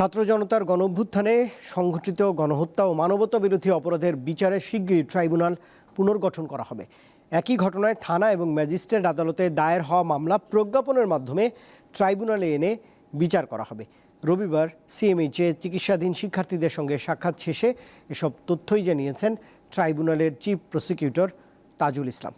ছাত্র জনতার গণঅভ্যুত্থানে সংঘটিত গণহত্যা ও মানবতা বিরোধী অপরাধের বিচারে শিগগিরই ট্রাইব্যুনাল পুনর্গঠন করা হবে। একই ঘটনায় থানা এবং ম্যাজিস্ট্রেট আদালতে দায়ের হওয়া মামলা প্রজ্ঞাপনের মাধ্যমে ট্রাইব্যুনালে এনে বিচার করা হবে। রবিবার সিএমএইচে চিকিৎসাধীন শিক্ষার্থীদের সঙ্গে সাক্ষাৎ শেষে এসব তথ্যই জানিয়েছেন ট্রাইব্যুনালের চিফ প্রসিকিউটর তাজুল ইসলাম।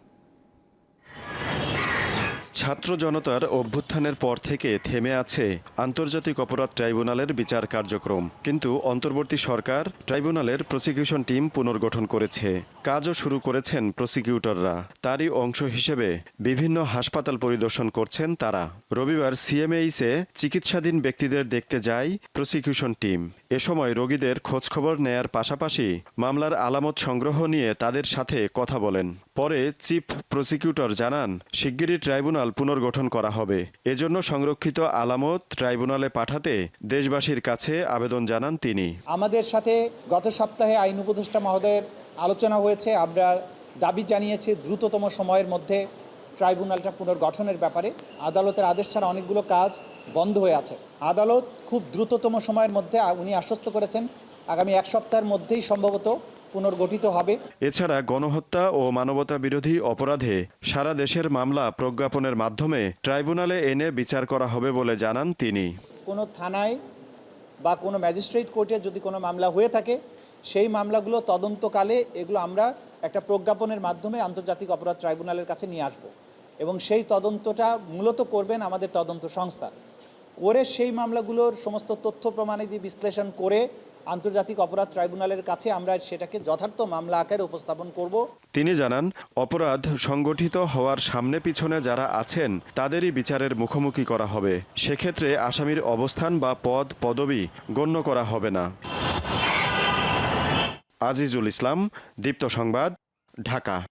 ছাত্র জনতার অভ্যুত্থানের পর থেকে থেমে আছে আন্তর্জাতিক অপরাধ ট্রাইব্যুনালের বিচার কার্যক্রম। কিন্তু অন্তর্বর্তী সরকার ট্রাইব্যুনালের প্রসিকিউশন টিম পুনর্গঠন করেছে। কাজও শুরু করেছেন প্রসিকিউটররা। তারই অংশ হিসেবে বিভিন্ন হাসপাতাল পরিদর্শন করছেন তারা। রবিবার সিএমএইসে চিকিৎসাধীন ব্যক্তিদের দেখতে যায় প্রসিকিউশন টিম। এ সময় রোগীদের খোঁজখবর নেয়ার পাশাপাশি মামলার আলামত সংগ্রহ নিয়ে তাদের সাথে কথা বলেন। পরে চিফ প্রসিকিউটর জানান, শিগগিরই ট্রাইব্যুনাল পুনর্গঠন করা হবে। এজন্য সংরক্ষিত আলামত ট্রাইব্যুনালে পাঠাতে দেশবাসীর কাছে আবেদন জানান তিনি। আমাদের সাথে গত সপ্তাহে আইন উপদেষ্টা মহোদয়ের আলোচনা হয়েছে। আমরা দাবি জানিয়েছি, দ্রুততম সময়ের মধ্যে ট্রাইব্যুনালটা পুনর্গঠনের ব্যাপারে আদালতের আদেশ ছাড়া অনেকগুলো কাজ বন্ধ হয়ে আছে। আদালত খুব দ্রুততম সময়ের মধ্যে উনি আশ্বস্ত করেছেন আগামী এক সপ্তাহের মধ্যেই সম্ভবত পুনর্গঠিত হবে। এছাড়া গণহত্যা ও মানবতা বিরোধী অপরাধে সারা দেশের মামলা প্রজ্ঞাপনের মাধ্যমে ট্রাইব্যুনালে এনে বিচার করা হবে বলে জানান তিনি। কোনো থানায় বা কোনো ম্যাজিস্ট্রেট কোর্টে যদি কোনো মামলা হয়ে থাকে সেই মামলাগুলো তদন্তকালে এগুলো আমরা একটা প্রজ্ঞাপনের মাধ্যমে আন্তর্জাতিক অপরাধ ট্রাইব্যুনালের কাছে নিয়ে আসব। এবং সেই তদন্তটা মূলত করবেন আমাদের তদন্ত সংস্থা। করে সেই মামলাগুলোর সমস্ত তথ্য প্রমাণাদি বিশ্লেষণ করে আন্তর্জাতিক অপরাধ ট্রাইব্যুনালের কাছে আমরা সেটাকে যথার্থ মামলা আকারে উপস্থাপন করব। তিনি জানান, অপরাধ সংগঠিত হওয়ার সামনে পিছনে যারা আছেন, তাদেরই বিচারের মুখোমুখি করা হবে। সেক্ষেত্রে আসামির অবস্থান বা পদ, পদবি গণ্য করা হবে না। আজিজুল ইসলাম, দীপ্ত সংবাদ, ঢাকা।